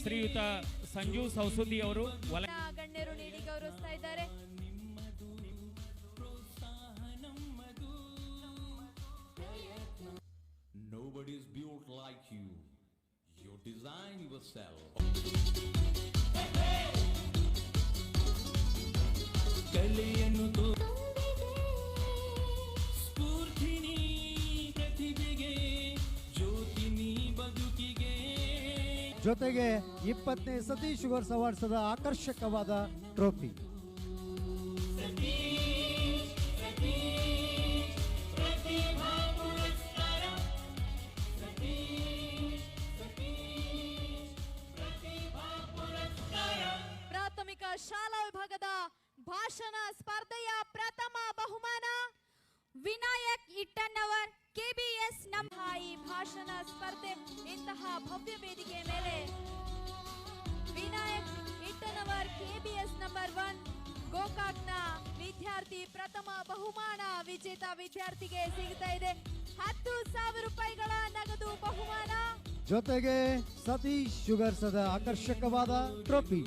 ಶ್ರೀಯುತ ಸಂಜು ಸೌಸುದಿ ಅವರು ಗಣ್ಯರು ನೀಡಿ ಗೌರವಿಸ್ತಾ ಇದ್ದಾರೆ Nobody's built like you. You design yourself. ಕಲೆಯನ್ನು ಜೊತೆಗೆ ಇಪ್ಪತ್ತನೇ ಸತೀಶ್ ಶುಗರ್ಸ್ ಅವಾರ್ಡ್ಸ್ ಆಕರ್ಷಕವಾದ ಟ್ರೋಫಿ. ಪ್ರಾಥಮಿಕ ಶಾಲಾ ವಿಭಾಗದ ಭಾಷಣ ಸ್ಪರ್ಧೆಯ ಪ್ರಥಮ ಬಹುಮಾನ ವಿನಾಯಕ್ ಇಟ್ಟಣ್ಣವರ್ ಕೆಬಿಎಸ್ ನಮ್ಮ ಭಾಷಣ ಸ್ಪರ್ಧೆ ಇಂತಹ ಭವ್ಯ ವೇದಿಕೆ ಮೇಲೆ Vinayak Ittannavar KBS number one ಗೋಕಾಕ್ನ ವಿದ್ಯಾರ್ಥಿ ಪ್ರಥಮ ಬಹುಮಾನ ವಿಜೇತ ವಿದ್ಯಾರ್ಥಿಗೆ ಸಿಗ್ತಾ ಇದೆ. ಹತ್ತು ಸಾವಿರ ರೂಪಾಯಿಗಳ ನಗದು ಬಹುಮಾನ. ಜೊತೆಗೆ ಸತೀಶ್ ಶುಗರ್ಸದ ಆಕರ್ಷಕವಾದ ಟ್ರೋಫಿ.